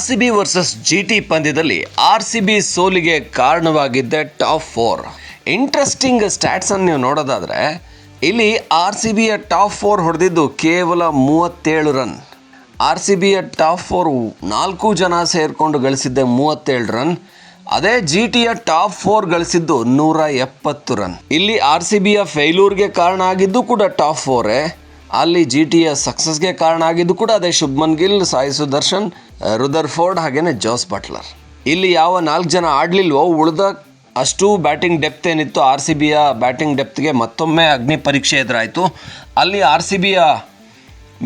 C B versus G T ಪಂದ್ಯದಲ್ಲಿ R C B ಸೋಲಿಗೆ ಕಾರಣವಾಗಿದ್ದೆ ಟಾಪ್ ಫೋರ್. ಇಂಟ್ರೆಸ್ಟಿಂಗ್ ಸ್ಟ್ಯಾಟ್ಸನ್ನು ನೀವು ನೋಡೋದಾದರೆ, ಇಲ್ಲಿ ಆರ್ ಸಿ ಬಿಯ ಟಾಪ್ ಫೋರ್ ಹೊಡೆದಿದ್ದು ಕೇವಲ ಮೂವತ್ತೇಳು ರನ್. ಆರ್ ಸಿ ಬಿಯ ಟಾಪ್ ಫೋರ್ ನಾಲ್ಕು ಜನ ಸೇರಿಕೊಂಡು ಗಳಿಸಿದ್ದೆ ಮೂವತ್ತೇಳು ರನ್. ಅದೇ ಜಿ ಟಿಯ ಟಾಪ್ ಫೋರ್ ಗಳಿಸಿದ್ದು ನೂರ ಎಪ್ಪತ್ತು ರನ್. ಇಲ್ಲಿ ಆರ್ ಸಿ ಬಿಯ ಫೇಲ್ಯೂರ್ಗೆ ಕಾರಣ ಆಗಿದ್ದು ಕೂಡ ಟಾಪ್ ಫೋರೇ. ಅಲ್ಲಿ ಜಿ ಟಿಯ ಸಕ್ಸಸ್ಗೆ ಕಾರಣ ಆಗಿದ್ದು ಕೂಡ ಅದೇ ಶುಭ್ಮನ್ ಗಿಲ್ ಸಾಯಿ ಸುದರ್ಶನ್ ರುದರ್ ಫೋರ್ಡ್ ಹಾಗೇನೆ ಜೋಸ್ ಬಟ್ಲರ್. ಇಲ್ಲಿ ಯಾವ ನಾಲ್ಕು ಜನ ಆಡಲಿಲ್ವೋ ಉಳಿದ ಅಷ್ಟು ಬ್ಯಾಟಿಂಗ್ ಡೆಪ್ತ್ ಏನಿತ್ತು, ಆರ್ ಸಿ ಬಿಯ ಬ್ಯಾಟಿಂಗ್ ಡೆಪ್ತ್ಗೆ ಮತ್ತೊಮ್ಮೆ ಅಗ್ನಿ ಪರೀಕ್ಷೆ ಎದುರಾಯಿತು. ಅಲ್ಲಿ ಆರ್ ಸಿ ಬಿಯ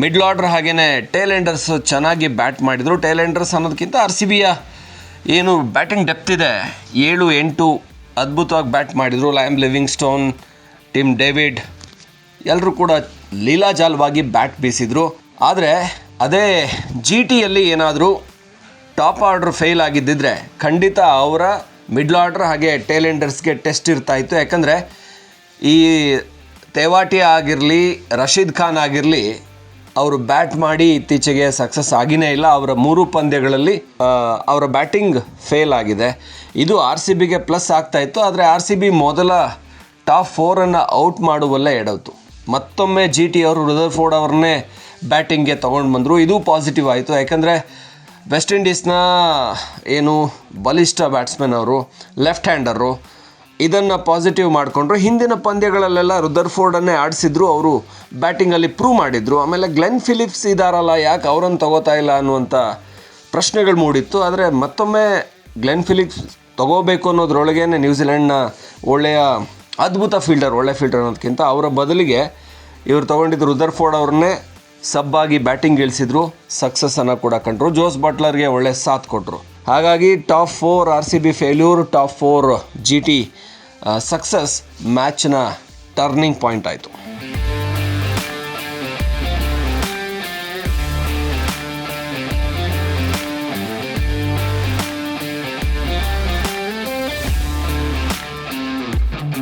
ಮಿಡ್ಲ್ ಆರ್ಡರ್ ಹಾಗೇನೆ ಟೇಲೆಂಡರ್ಸ್ ಚೆನ್ನಾಗಿ ಬ್ಯಾಟ್ ಮಾಡಿದರು. ಟೇಲೆಂಡರ್ಸ್ ಅನ್ನೋದಕ್ಕಿಂತ ಆರ್ ಸಿ ಬಿಯ ಏನು ಬ್ಯಾಟಿಂಗ್ ಡೆಪ್ತ್ ಇದೆ. ಏಳು, ಎಂಟು ಅದ್ಭುತವಾಗಿ ಬ್ಯಾಟ್ ಮಾಡಿದರು. Liam Livingstone Tim David ಎಲ್ಲರೂ ಕೂಡ ಲೀಲಾಜಾಲವಾಗಿ ಬ್ಯಾಟ್ ಬೀಸಿದರು. ಆದರೆ ಅದೇ ಜಿ ಟಿಯಲ್ಲಿ ಏನಾದರೂ ಟಾಪ್ ಆರ್ಡ್ರ್ ಫೇಲ್ ಆಗಿದ್ದಿದ್ರೆ ಖಂಡಿತ ಅವರ ಮಿಡ್ಲ್ ಆರ್ಡ್ರ್ ಹಾಗೆ ಟೇಲೆಂಡರ್ಸ್ಗೆ ಟೆಸ್ಟ್ ಇರ್ತಾ ಇತ್ತು. ಯಾಕಂದರೆ ಈ ತೇವಾಟಿ ಆಗಿರಲಿ, ರಶೀದ್ ಖಾನ್ ಆಗಿರಲಿ, ಅವರು ಬ್ಯಾಟ್ ಮಾಡಿ ಇತ್ತೀಚೆಗೆ ಸಕ್ಸಸ್ ಆಗಿನೇ ಇಲ್ಲ. ಅವರ ಮೂರು ಪಂದ್ಯಗಳಲ್ಲಿ ಅವರ ಬ್ಯಾಟಿಂಗ್ ಫೇಲ್ ಆಗಿದೆ. ಇದು ಆರ್ ಸಿ ಬಿಗೆ ಪ್ಲಸ್ ಆಗ್ತಾ ಇತ್ತು. ಆದರೆ ಆರ್ ಸಿ ಬಿ ಮೊದಲ ಟಾಪ್ ಫೋರನ್ನು ಔಟ್ ಮಾಡುವಲ್ಲೇ ಎಡವ್ತು. ಮತ್ತೊಮ್ಮೆ ಜಿ ಟಿ ಅವರು ರುದರ್ಫೋರ್ಡ್ ಅವ್ರನ್ನೇ ಬ್ಯಾಟಿಂಗ್ಗೆ ತೊಗೊಂಡು ಬಂದರು. ಇದು ಪಾಸಿಟಿವ್ ಆಯಿತು. ಯಾಕಂದರೆ ವೆಸ್ಟ್ ಇಂಡೀಸ್ನ ಏನು ಬಲಿಷ್ಠ ಬ್ಯಾಟ್ಸ್ಮನ್ ಅವರು ಲೆಫ್ಟ್ ಹ್ಯಾಂಡರು ಇದನ್ನು ಪಾಸಿಟಿವ್ ಮಾಡಿಕೊಂಡ್ರು. ಹಿಂದಿನ ಪಂದ್ಯಗಳಲ್ಲೆಲ್ಲ ರುದರ್ಫೋರ್ಡನ್ನೇ ಆಡಿಸಿದ್ರು. ಅವರು ಬ್ಯಾಟಿಂಗಲ್ಲಿ ಪ್ರೂವ್ ಮಾಡಿದರು. ಆಮೇಲೆ ಗ್ಲೆನ್ ಫಿಲಿಪ್ಸ್ ಇದಾರಲ್ಲ, ಯಾಕೆ ಅವರನ್ನು ತಗೋತಾ ಇಲ್ಲ ಅನ್ನುವಂಥ ಪ್ರಶ್ನೆಗಳು ಮೂಡಿತ್ತು. ಆದರೆ ಮತ್ತೊಮ್ಮೆ ಗ್ಲೆನ್ ಫಿಲಿಪ್ಸ್ ತಗೋಬೇಕು ಅನ್ನೋದ್ರೊಳಗೇ ನ್ಯೂಜಿಲೆಂಡ್ನ ಒಳ್ಳೆಯ ಅದ್ಭುತ ಫೀಲ್ಡರ್ ಒಳ್ಳೆ ಫೀಲ್ಡರ್ ಅನ್ನೋದಕ್ಕಿಂತ ಅವರ ಬದಲಿಗೆ ಇವರು ತೊಗೊಂಡಿದ್ದು ರುದರ್ಫೋರ್ಡ್ ಅವ್ರನ್ನೇ ಸಬ್ಬಾಗಿ ಬ್ಯಾಟಿಂಗ್ ಇಳಿಸಿದ್ರು ಸಕ್ಸಸ್ಸನ್ನು ಕೂಡ ಕಂಡ್ರು. ಜೋಸ್ ಬಟ್ಲರ್ಗೆ ಒಳ್ಳೆ ಸಾಥ್ ಕೊಟ್ಟರು ಹಾಗಾಗಿ top four R C B failure top four G T success ಮ್ಯಾಚ್ನ turning point ಆಯಿತು.